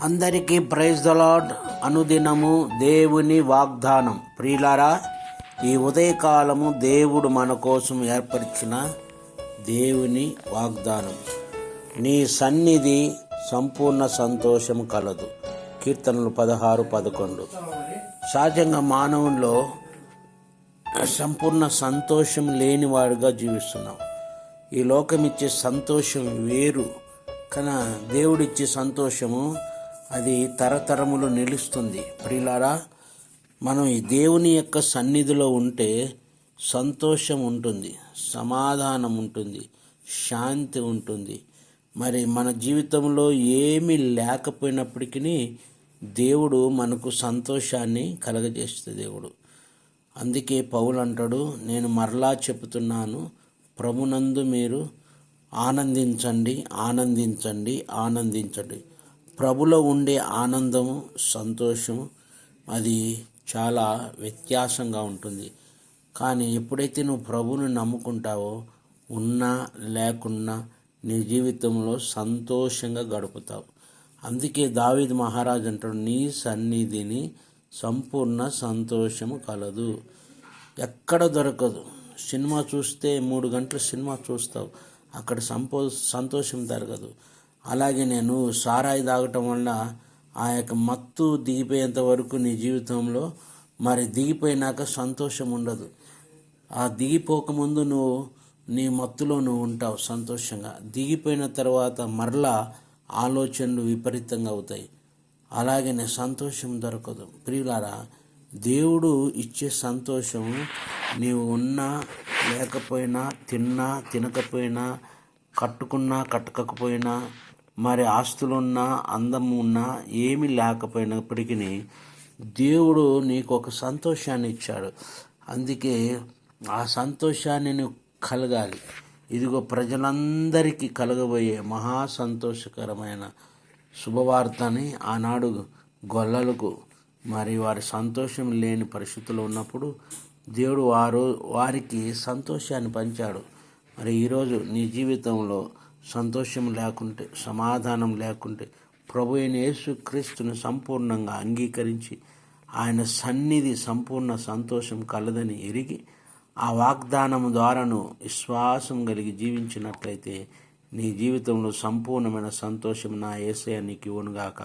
అందరికీ praise the lord అనుదినము దేవుని వాగ్దానం. ప్రియులారా ఈ ఉదయకాలము దేవుడు మన కోసం ఏర్పరిచిన దేవుని వాగ్దానం. నీ సన్నిధి సంపూర్ణ సంతోషం కలదు. కీర్తనలు పదహారు పదకొండు. సహజంగా మానవుల్లో సంపూర్ణ సంతోషం లేనివాడుగా జీవిస్తున్నాం. ఈ లోకం ఇచ్చే సంతోషం వేరు. కానీ దేవుడిచ్చే సంతోషము అది తరతరములు నిలుస్తుంది. ప్రిలారా మనం ఈ దేవుని యొక్క సన్నిధిలో ఉంటే సంతోషం ఉంటుంది సమాధానం ఉంటుంది శాంతి ఉంటుంది. మరి మన జీవితంలో ఏమీ లేకపోయినప్పటికీ దేవుడు మనకు సంతోషాన్ని కలగజేస్తుంది దేవుడు. అందుకే పౌలు అంటాడు నేను మరలా చెబుతున్నాను ప్రభునందు మీరు ఆనందించండి ఆనందించండి ఆనందించండి. ప్రభులో ఉండే ఆనందము సంతోషము అది చాలా వ్యత్యాసంగా ఉంటుంది. కానీ ఎప్పుడైతే నువ్వు ప్రభుని నమ్ముకుంటావో ఉన్నా లేకున్నా నీ జీవితంలో సంతోషంగా గడుపుతావు. అందుకే దావిద్ మహారాజ్ అంటాడు నీ సన్నిధిని సంపూర్ణ సంతోషము కలదు. ఎక్కడ దొరకదు. సినిమా చూస్తే మూడు గంటల సినిమా చూస్తావు. అక్కడ సంపో సంతోషం దొరకదు అలాగే నేను సారాయి తాగటం వల్ల ఆ యొక్క మత్తు దిగిపోయేంత వరకు నీ జీవితంలో మరి దిగిపోయినాక సంతోషం ఉండదు. ఆ దిగిపోకముందు నువ్వు నీ మత్తులో నువ్వు ఉంటావు సంతోషంగా. దిగిపోయిన తర్వాత మరలా ఆలోచనలు విపరీతంగా అవుతాయి. అలాగే సంతోషం దొరకదు. ప్రియులారా దేవుడు ఇచ్చే సంతోషం నీవు ఉన్నా లేకపోయినా తిన్నా తినకపోయినా కట్టుకున్నా కట్టకపోయినా మరి ఆస్తులున్నా అందం ఉన్నా ఏమి లేకపోయినప్పటికీ దేవుడు నీకు ఒక సంతోషాన్ని ఇచ్చాడు అందుకే ఆ సంతోషాన్ని నువ్వు కలగాలి. ఇదిగో ప్రజలందరికీ కలగబోయే మహా సంతోషకరమైన శుభవార్తని ఆనాడు గొల్లలకు మరి వారి సంతోషం లేని పరిస్థితులు ఉన్నప్పుడు దేవుడు వారు వారికి సంతోషాన్ని పంచాడు. మరి ఈరోజు నీ జీవితంలో సంతోషం లేకుంటే సమాధానం లేకుంటే ప్రభు అయిన యేసుక్రీస్తుని సంపూర్ణంగా అంగీకరించి ఆయన సన్నిధి సంపూర్ణ సంతోషం కలదని ఎరిగి ఆ వాగ్దానం ద్వారాను విశ్వాసం కలిగి జీవించినట్లయితే నీ జీవితంలో సంపూర్ణమైన సంతోషం నా ఏసయ నీకు ఇవ్వనుగాక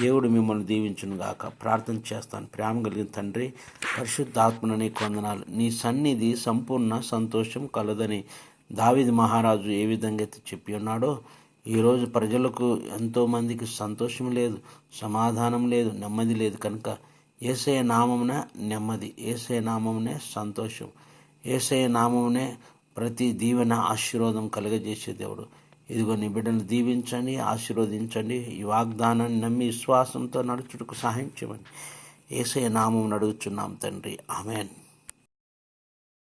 దేవుడు మిమ్మల్ని దీవించునుగాక ప్రార్థన చేస్తాను. ప్రేమ కలిగిన తండ్రి పరిశుద్ధాత్మని కొందనాలు నీ సన్నిధి సంపూర్ణ సంతోషం కలదని దావిది మహారాజు ఏ విధంగా అయితే చెప్పి ఉన్నాడో ఈరోజు ప్రజలకు ఎంతోమందికి సంతోషం లేదు సమాధానం లేదు నెమ్మది లేదు. కనుక ఏసయ నామమున నెమ్మది ఏసయ నామమునే సంతోషం ఏసయ నామమునే ప్రతి దీవెన ఆశీర్వాదం కలుగజేసే దేవుడు. ఇదిగో నీ బిడ్డను దీవించండి ఆశీర్వదించండి ఈ వాగ్దానాన్ని నమ్మి విశ్వాసంతో నడుచుటకు సహాయం చేయమని ఏసయ నామం నడుగుచున్నాం తండ్రి. ఆమెన్.